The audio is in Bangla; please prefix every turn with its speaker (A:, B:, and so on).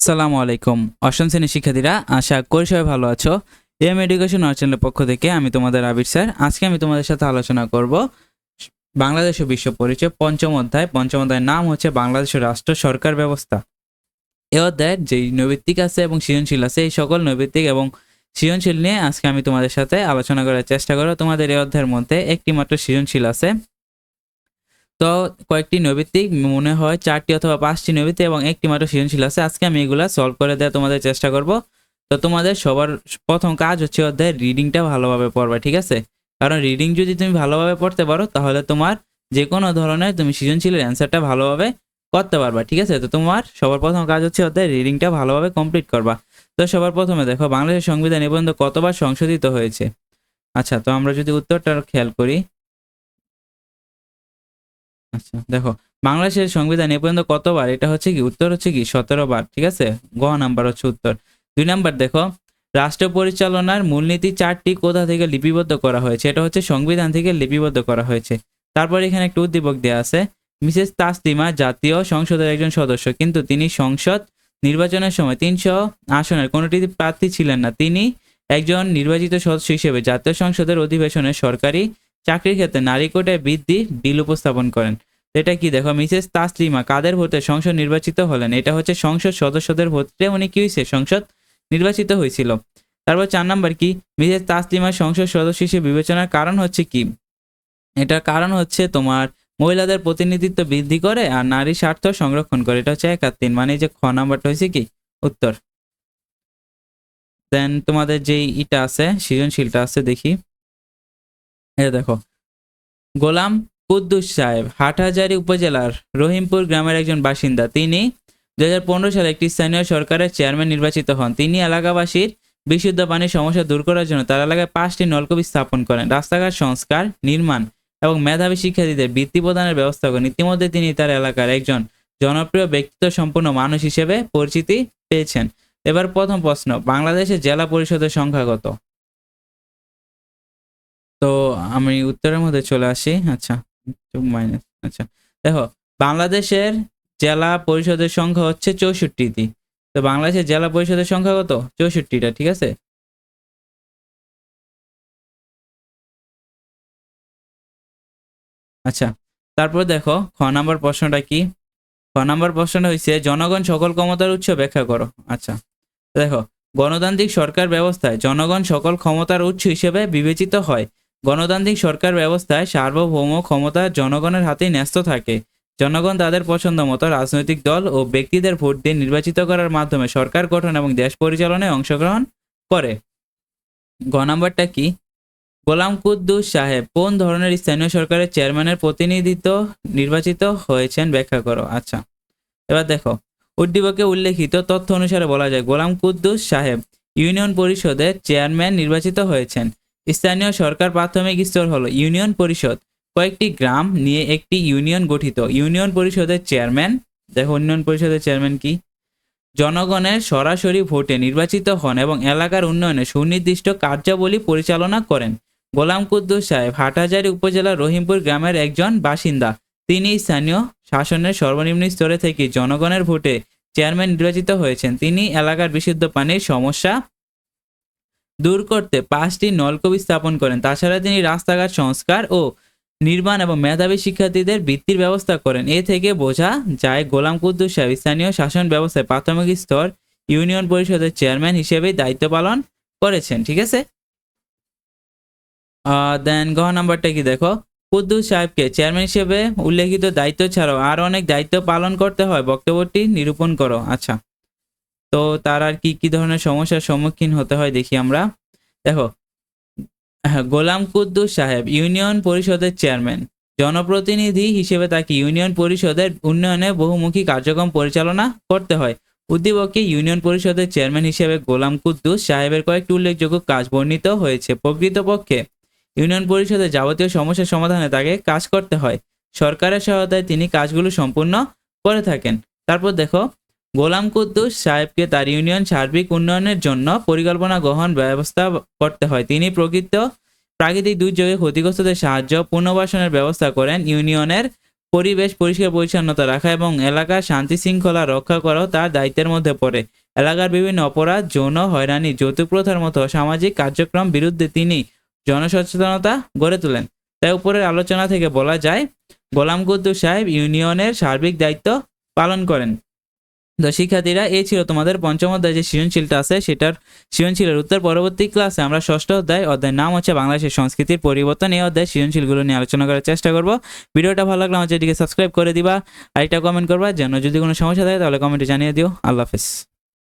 A: আসসালামু আলাইকুম। অষ্টম শ্রেণির শিক্ষার্থীরা, আশা করি সবাই ভালো আছো। এম এডুকেশন চ্যানেলের পক্ষ থেকে আমি তোমাদের আবির স্যার। আজকে আমি তোমাদের সাথে আলোচনা করব বাংলাদেশ ও বিশ্ব পরিচয়, পঞ্চম অধ্যায়। পঞ্চম অধ্যায়ের নাম হচ্ছে বাংলাদেশ রাষ্ট্র সরকার ব্যবস্থা। এ অধ্যায়ের যেই নৈবিত্তিক আছে এবং সৃজনশীল আছে, এই সকল নৈবিত্তিক এবং সৃজনশীল নিয়ে আজকে আমি তোমাদের সাথে আলোচনা করার চেষ্টা করব। তোমাদের এই অধ্যায়ের মধ্যে একটি মাত্র সৃজনশীল আছে। তো কয়েকটি নৈবিত্তিক মনে হয় চারটি অথবা পাঁচটি নৈবিত্তিক এবং একটি মাত্র সৃজনশীল আছে। আজকে আমি এগুলা সলভ করে দেওয়া তোমাদের চেষ্টা করব। তো তোমাদের সবার প্রথম কাজ হচ্ছে অধ্যায় রিডিংটা ভালোভাবে পড়বা, ঠিক আছে? কারণ রিডিং যদি তুমি ভালোভাবে পড়তে পারো, তাহলে তোমার যে কোনো ধরনের তুমি সৃজনশীলের অ্যান্সারটা ভালোভাবে করতে পারবা, ঠিক আছে? তো তোমার সবার প্রথম কাজ হচ্ছে অধ্যায় রিডিংটা ভালোভাবে কমপ্লিট করবা। তো সবার প্রথমে দেখো, বাংলাদেশের সংবিধান পর্যন্ত কতবার সংশোধিত হয়েছে? আচ্ছা তো আমরা যদি উত্তরটা খেয়াল করি। আচ্ছা দেখো, বাংলাদেশের সংবিধান এ পর্যন্ত কতবার? এটা হচ্ছে কি, উত্তর হচ্ছে কি সতেরো বার ঠিক আছে? গ নাম্বার হচ্ছে উত্তর। দুই নাম্বার দেখো, রাষ্ট্র পরিচালনার মূলনীতি চারটি কোথা থেকে লিপিবদ্ধ করা হয়েছে? এটা হচ্ছে সংবিধান থেকে লিপিবদ্ধ করা হয়েছে। তারপর এখানে একটা উদ্দীপক দেওয়া আছে, মিসেস তাসলিমা জাতীয় সংসদের একজন সদস্য, কিন্তু তিনি সংসদ নির্বাচনের সময় তিনশো আসনের কোনোটিতে প্রার্থী ছিলেন না। তিনি একজন নির্বাচিত সদস্য হিসেবে জাতীয় সংসদের অধিবেশনে সরকারি চাকরির ক্ষেত্রে নারী কোটায় বৃদ্ধি, বিল উপস্থাপন করেন। এটা কি দেখো, মিসেস তাসলিমা কাদের ভোটে সংসদ নির্বাচিত হলেন? এটা হচ্ছে সংসদ সদস্যদের ভোটে। উনি কি হয়েছে সংসদ নির্বাচিত হয়েছিল তারপর চার নাম্বার কি? মিসেস তাসলিমা সংসদ সদস্য হিসেবে বিবেচনার কারণ হচ্ছে কি? এটার কারণ হচ্ছে তোমার মহিলাদের প্রতিনিধিত্ব বৃদ্ধি করে আর নারী স্বার্থ সংরক্ষণ করে। এটা হচ্ছে এক মানে যে খ নাম্বারটা হয়েছে কি? উত্তর। দেন তোমাদের যেই ইটা আছে, সৃজনশীলটা আছে, দেখি। এটা দেখো। গোলাম কুদ্দুস সাহেব, হাটহাজারী উপজেলার রহিমপুর গ্রামের একজন বাসিন্দা। তিনি দু হাজার পনেরো সালে একটি স্থানীয় সরকারের চেয়ারম্যান নির্বাচিত হন। তিনি এলাকাবাসীর বিশুদ্ধ পানির সমস্যা দূর করার জন্য তার এলাকায় পাঁচটি নলকূপ স্থাপন করেন। রাস্তাঘাট সংস্কার, নির্মাণ এবং মেধাবী শিক্ষার্থীদের বৃত্তি প্রদানের ব্যবস্থা করেন। ইতিমধ্যে তিনি তার এলাকার একজন জনপ্রিয় ব্যক্তিত্ব সম্পন্ন মানুষ হিসেবে পরিচিতি পেয়েছেন। এবার প্রথম প্রশ্ন, বাংলাদেশের জেলা পরিষদের সংখ্যা কত? তো আমি উত্তরের মধ্যে চলে আসি। আচ্ছা মাইনাস আচ্ছা। দেখো, বাংলাদেশের জেলা পরিষদের সংখ্যা হচ্ছে চৌষট্টিটি। তো বাংলাদেশের জেলা পরিষদের সংখ্যা কত? চৌষট্টিটা, ঠিক আছে? আচ্ছা তারপর দেখো, খ নাম্বার প্রশ্নটা কি? খ নাম্বার প্রশ্নটা হয়েছে জনগণ সকল ক্ষমতার উৎস ব্যাখ্যা করো। আচ্ছা দেখো, গণতান্ত্রিক সরকার ব্যবস্থায় জনগণ সকল ক্ষমতার উৎস হিসেবে বিবেচিত হয়। গণতান্ত্রিক সরকার ব্যবস্থায় সার্বভৌম ক্ষমতা জনগণের হাতেই ন্যস্ত থাকে। জনগণ তাদের পছন্দ মতো রাজনৈতিক দল ও ব্যক্তিদের ভোট দিয়ে নির্বাচিত করার মাধ্যমে সরকার গঠন এবং দেশ পরিচালনায় অংশগ্রহণ করে। গ নাম্বারটা কি? গোলাম কুদ্দুস সাহেব, কোন ধরনের স্থানীয় সরকারের চেয়ারম্যানের প্রতিনিধিত্ব নির্বাচিত হয়েছেন ব্যাখ্যা করো। আচ্ছা এবার দেখো। উদ্দীপকে উল্লেখিত তথ্য অনুসারে বলা যায়, গোলাম কুদ্দুস সাহেব ইউনিয়ন পরিষদের চেয়ারম্যান নির্বাচিত হয়েছেন। স্থানীয় সরকার প্রাথমিক স্তর হলো ইউনিয়ন পরিষদ। কয়েকটি গ্রাম নিয়ে একটি ইউনিয়ন গঠিত। ইউনিয়ন পরিষদের চেয়ারম্যান, দেখো ইউনিয়ন পরিষদের চেয়ারম্যান কি? জনগণের সরাসরি ভোটে নির্বাচিত হন এবং এলাকার উন্নয়নে সুনির্দিষ্ট কার্যাবলী পরিচালনা করেন। গোলাম কুদ্দুস সাহেব, হাটহাজারী উপজেলার রহিমপুর গ্রামের একজন বাসিন্দা। তিনি স্থানীয় শাসনের সর্বনিম্ন স্তরে থেকে জনগণের ভোটে চেয়ারম্যান নির্বাচিত হয়েছেন। তিনি এলাকার বিশুদ্ধ পানির সমস্যা দূর করতে পাঁচটি নলকূপ স্থাপন করেন। তাছাড়া তিনি রাস্তাঘাট সংস্কার ও নির্মাণ এবং মেধাবী শিক্ষার্থীদের বৃত্তির ব্যবস্থা করেন। এ থেকে বোঝা যায় গোলাম কুদ্দুস সাহেব স্থানীয় শাসন ব্যবস্থায় প্রাথমিক স্তর ইউনিয়ন পরিষদের চেয়ারম্যান হিসেবেই দায়িত্ব পালন করেছেন, ঠিক আছে? দেন গ নাম্বারটা কি দেখো? কুদ্দুস সাহেবকে চেয়ারম্যান হিসেবে উল্লেখিত দায়িত্ব ছাড়াও আর অনেক দায়িত্ব পালন করতে হয়। বক্তব্যটি নিরূপণ করো। আচ্ছা। তো তার আর কি কি ধরনের সমস্যার সম্মুখীন হতে হয় দেখি আমরা। দেখো হ্যাঁ, গোলাম কুদ্দুস সাহেব ইউনিয়ন পরিষদের চেয়ারম্যান। জনপ্রতিনিধি হিসেবে তাকে ইউনিয়ন পরিষদের উন্নয়নে বহুমুখী কার্যক্রম পরিচালনা করতে হয়। উদ্দীপকে ইউনিয়ন পরিষদের চেয়ারম্যান হিসেবে গোলাম কুদ্দুস সাহেবের কয়েকটি উল্লেখযোগ্য কাজ বর্ণিত হয়েছে। প্রকৃতপক্ষে ইউনিয়ন পরিষদের যাবতীয় সমস্যার সমাধানে তাকে কাজ করতে হয়। সরকারের সহায়তায় তিনি কাজগুলো সম্পূর্ণ করে থাকেন। তারপর দেখো গোলাম কুদ্দুস সাহেবকে তার ইউনিয়ন সার্বিক উন্নয়নের জন্য পরিকল্পনা গ্রহণ ব্যবস্থা করতে হয়। তিনি প্রকৃত প্রাকৃতিক দুর্যোগে ক্ষতিগ্রস্তদের সাহায্য পুনর্বাসনের ব্যবস্থা করেন। ইউনিয়নের পরিবেশ পরিষ্কার পরিচ্ছন্নতা রাখা এবং এলাকার শান্তি শৃঙ্খলা রক্ষা করাও তার দায়িত্বের মধ্যে পড়ে। এলাকার বিভিন্ন অপরাধ, যৌন হয়রানি, যৌতুক প্রথার মতো সামাজিক কার্যক্রম বিরুদ্ধে তিনি জনসচেতনতা গড়ে তোলেন। তাই উপরের আলোচনা থেকে বলা যায়, গোলাম কুদ্দুস সাহেব ইউনিয়নের সার্বিক দায়িত্ব পালন করেন। তো শিক্ষার্থীরা, এই ছিল তোমাদের পঞ্চম অধ্যায় যে সৃজনশীলটা আছে, সেটার সৃজনশীলের উত্তর। পরবর্তী ক্লাসে আমরা ষষ্ঠ অধ্যায়, অধ্যায়ের নাম হচ্ছে বাংলাদেশের সংস্কৃতির পরিবর্তন। এই অধ্যায় সৃজনশীলগুলো নিয়ে আলোচনা করার চেষ্টা করব। ভিডিওটা ভালো লাগলে আমার এটিকে সাবস্ক্রাইব করে দিবা, আর এটা কমেন্ট করবা, যেন যদি কোনো সমস্যা থাকে তাহলে কমেন্টে জানিয়ে দিও। আল্লাহ হাফেজ।